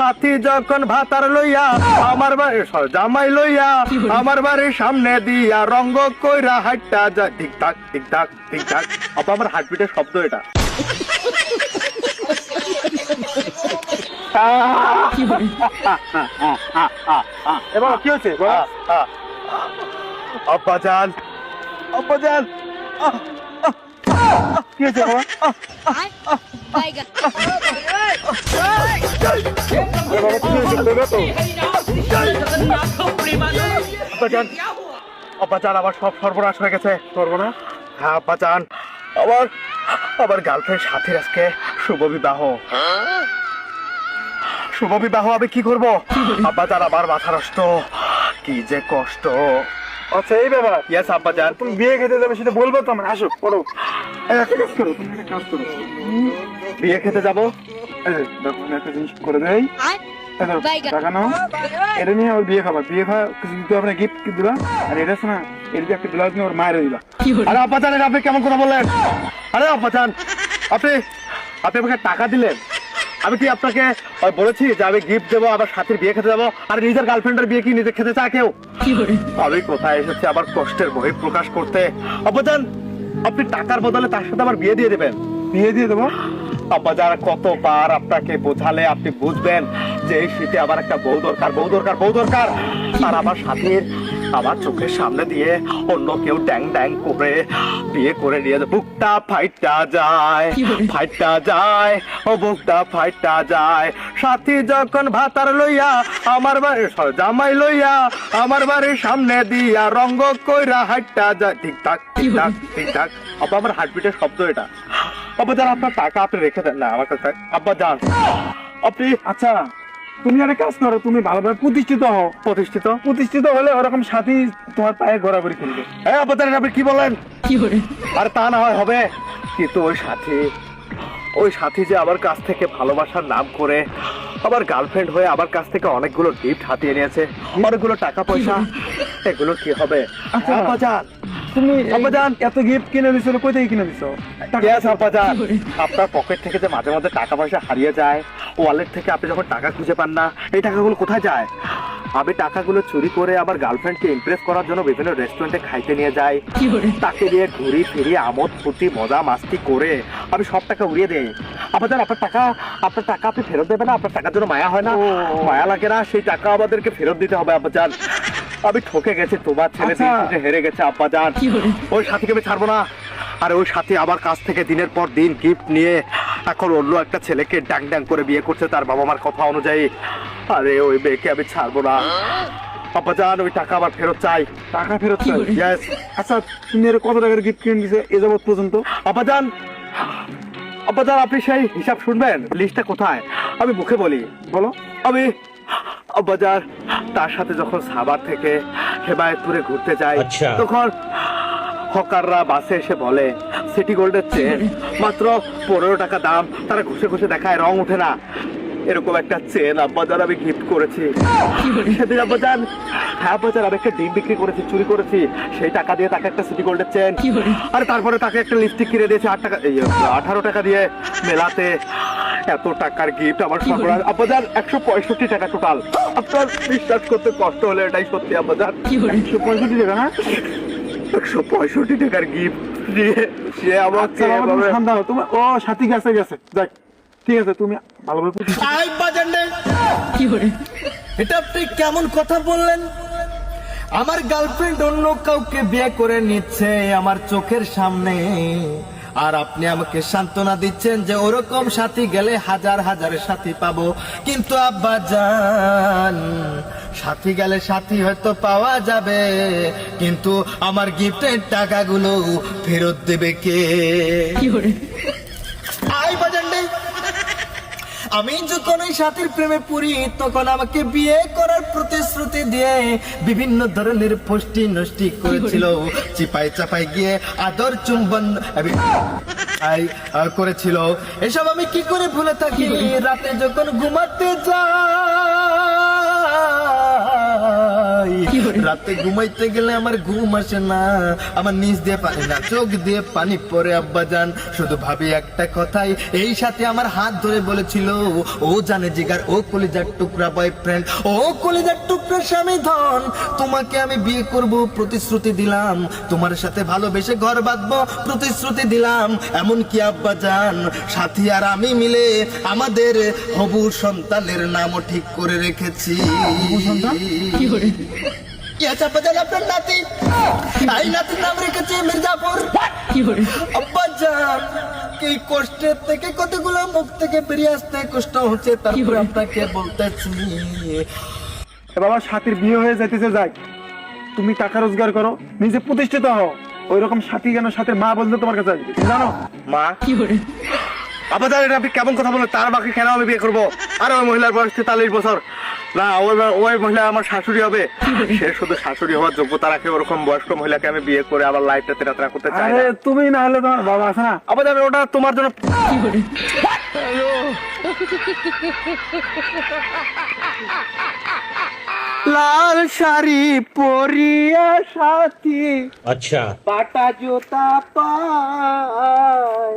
সাথী যখন ভাতার লইয়া আমার বাড়ি জামাই লইয়া আমার বাড়ির সামনে দিয়া রঙ্গ কইরা হাইটটা যায় ঠিক থাক ঠিক থাক ঠিক থাক আপা আমার হার্টবিটের শব্দ এটা এবার কি যান যান কি বাবা? সর্বনাশ হয়ে গার্লফ্রেন্ড সাথীর আজকে শুভ বিবাহ। শুভ বিবাহ আমি কি করব? আব্বা যান আমার মাথা নষ্ট। কি যে কষ্ট। আচ্ছা এই ব্যাপার। ইয়েস আব্বা যান তুমি বিয়ে খেতে যাবে সেটা বলব তো আমার। আসো, পড়ো। একটা করো বিয়ে খেতে যাব? একটা জিনিস করে বাইগা। টাকা নাও এটা নিয়ে ওর বিয়ে খাবা। বিয়ে খাওয়া কিছু দিতে হবে গিফট দিবা। আর এটা শোনা এর একটা ব্লাউজ নিয়ে ওর মায়ের দিবা। আরে এটা আপনি কেমন কথা বললেন? আরে জান আপনি আপনি আমাকে টাকা দিলেন। আমি কি আপনাকে বলেছি যে আমি গিফট দেবো আবার সাথীর বিয়ে খেতে যাব? আর নিজের গার্লফ্রেন্ডের বিয়ে কি নিজে খেতে চায় কেউ? আমি কোথায় এসেছি আবার কষ্টের বহি প্রকাশ করতে? জান আপনি টাকার বদলে তার সাথে আমার বিয়ে দিয়ে দেবেন। বিয়ে দিয়ে দেবো? আব্বা যারা কতবার আপনাকে বোঝালে আপনি বুঝবেন? যে শীতে আবার একটা বউ দরকার বউ দরকার বউ দরকার। আর আমার সাথীর আমার চোখের সামনে দিয়ে অন্য কেউ ড্যাং ড্যাং করে বিয়ে করে নিয়ে বুকটা ফাইটটা যায় ফাইটটা যায় ও বুকটা ফাইটটা যায়। সাথী যখন ভাতার লইয়া আমার বাড়ির জামাই লইয়া আমার বাড়ির সামনে দিয়া রঙ্গ কইরা হাইটটা যায়। ঠিকঠাক ঠিকঠাক ঠিকঠাক আব্বা আমার হার্টবিটের শব্দ এটা। আব্বা যান আপনার টাকা আপনি রেখে দেন না আমার কাছে। আব্বা যান। আপনি আচ্ছা তুমি একটা কাজ করো তুমি ভালোভাবে প্রতিষ্ঠিত হও। প্রতিষ্ঠিত? প্রতিষ্ঠিত হলে ওরকম সাথী তোমার পায়ে ঘোরাঘুরি করবে। জানেন আপনি কি বলেন? আর তা না হয় হবে। কিন্তু ওই সাথী ওই সাথী যে আমার কাছ থেকে ভালোবাসার নাম করে আমার গার্লফ্রেন্ড হয়ে আমার কাছ থেকে অনেকগুলো গিফট হাতিয়ে নিয়েছে। অনেকগুলো টাকা পয়সা। এগুলো কি হবে? আচ্ছা। তুমি আব্বা এত গিফট কিনে দিছো কই থেকে কিনে দিছো? টাকা- Yes, আপনার পকেট থেকে যে মাঝে মাঝে টাকা পয়সা হারিয়ে যায় ওয়ালেট থেকে আপনি যখন টাকা খুঁজে পান না এই টাকাগুলো কোথায় যায়? আমি টাকাগুলো চুরি করে আমার গার্লফ্রেন্ডকে ইমপ্রেস করার জন্য বিভিন্ন রেস্টুরেন্টে খাইতে নিয়ে যাই। তাকে দিয়ে ঘুরি ফিরি আমোদ ফুটি মজা মাস্তি করে আমি সব টাকা উড়িয়ে দেই। আপনাদের আপনার টাকা আপনার টাকা আপনি ফেরত দেবেন না? আপনার টাকার জন্য মায়া হয় না। মায়া লাগে না? সেই টাকা আমাদেরকে ফেরত দিতে হবে যান আমি ঠকে গেছি তোমার ছেলে আচ্ছা। হেরে গেছে আব্বা যান ওই সাথীকে আমি ছাড়বো না। আর ওই সাথী আমার কাছ থেকে দিনের পর দিন গিফট নিয়ে এখন অন্য একটা ছেলেকে ড্যাং ড্যাং করে বিয়ে করছে তার বাবা মার কথা অনুযায়ী। আরে ওই মেয়েকে আমি ছাড়বো না। আব্বা যান ওই টাকা আবার ফেরত চাই। টাকা ফেরত চাই? ইয়েস আচ্ছা তুমি এর কত টাকার গিফট কিনে দিছে এ যাবত পর্যন্ত? আব্বাজান আব্বাজান আপনি সেই হিসাব শুনবেন? লিস্টটা কোথায়? আমি মুখে বলি। বলো। আমি আব্বাজার তার সাথে যখন সাভার থেকে হেমায়তপুরে ঘুরতে যাই আচ্ছা। তখন হকাররা বাসে এসে বলে সিটি গোল্ডের চেন মাত্র পনেরো টাকা দাম। তারা ঘষে ঘষে দেখায় রং ওঠে না। এরকম একটা চেন আব্বাজান আমি গিফট করেছি। সেদিন আব্বাজান হ্যাঁ আব্বাজান আমি একটা ডিম বিক্রি করেছি চুরি করেছি। সেই টাকা দিয়ে তাকে একটা সিটি গোল্ডের চেন। আর তারপরে তাকে একটা লিপস্টিক কিনে দিয়েছে আট টাকা এই, আঠারো টাকা দিয়ে মেলাতে। এত টাকার গিফট আমার সর্বনাশ। আব্বাজান একশো পঁয়ষট্টি টাকা টোটাল আপনার বিশ্বাস করতে কষ্ট হলে এটাই সত্যি আব্বাজান। একশো পঁয়ষট্টি টাকা না একশো পঁয়ষট্টি টাকার গিফট দিয়ে সে আমাকে আচ্ছা বাবা, তুমি এভাবে- শান্ত হও। তোমার ও সাথী গেছে গেছে। যাক ঠিক আছে তুমি ভালোভাবে প্রতিষ্ঠিত আই এটা আপনি কেমন কথা বললেন? আমার গার্লফ্রেন্ড অন্য কাউকে বিয়ে করে নিচ্ছে আমার চোখের সামনে। আর আপনি আমাকে সান্ত্বনা দিচ্ছেন যে ওরকম সাথী গেলে হাজার হাজার সাথী পাবো। কিন্তু আব্বা যান সাথী গেলে সাথী হয়তো পাওয়া যাবে, কিন্তু আমার গিফটের টাকাগুলো ফেরত দেবে কে? আমি যখন ওই সাথীর প্রেমে পড়ি তখন আমাকে বিয়ে করার প্রতিশ্রুতি দিয়ে বিভিন্ন ধরনের পুষ্টি নষ্টি করেছিল। চিপাই চাপাই গিয়ে আদর চুম্বন করেছিল। এসব আমি কি করে ভুলে থাকি? রাতে যখন ঘুমাতে যাই রাতে ঘুমাইতে গেলে আমার ঘুম আসে না। আমার নিচ দিয়ে পানি না, চোখ দিয়ে পানি পরে আব্বা যান। শুধু ভাবি একটা কথাই, এই সাথে আমার হাত ধরে বলেছিল, ও জানে জিগার, ও কলিজার টুকরা বয়ফ্রেন্ড ও কলিজার টুকরা স্বামী ধন। তোমাকে আমি বিয়ে করব, প্রতিশ্রুতি দিলাম। তোমার সাথে ভালোবেসে ঘর বাঁধবো, প্রতিশ্রুতি দিলাম। এমন কি আব্বা যান, সাথী আর আমি মিলে আমাদের হবু সন্তানের নামও ঠিক করে রেখেছি। রেখেছি মির্জাপুর আব্বা যান এই কষ্টের থেকে কতগুলো মুখ থেকে বেরিয়ে আসতে কষ্ট হচ্ছে তারপরে আপনাকে বলতেছি এ বাবা সাথীর বিয়ে হয়ে যাইতেছে যাই তুমি টাকা রোজগার করো নিজে প্রতিষ্ঠিত হও ওই রকম সাথী কেন সাথে মা বলতে তোমার কাছে আসবে জানো মা আপাতত এটা আপনি কেমন কথা বলেন? তার বাকি কেন আমি বিয়ে করব? আর ওই মহিলার বয়স তেতাল্লিশ বছর। না ওই ওই মহিলা আমার শাশুড়ি হবে। সে শুধু শাশুড়ি হওয়ার যোগ্যতা রাখে ওরকম বয়স্ক মহিলাকে আমি বিয়ে করে আবার লাইফটা তেরাতরা করতে চাই তুমি না হলে তোমার বাবা আছে না? আপাতত ওটা তোমার জন্য লাল শাড়ি পরিয়া সাথী। আচ্ছা। পাটা জুতা পায়।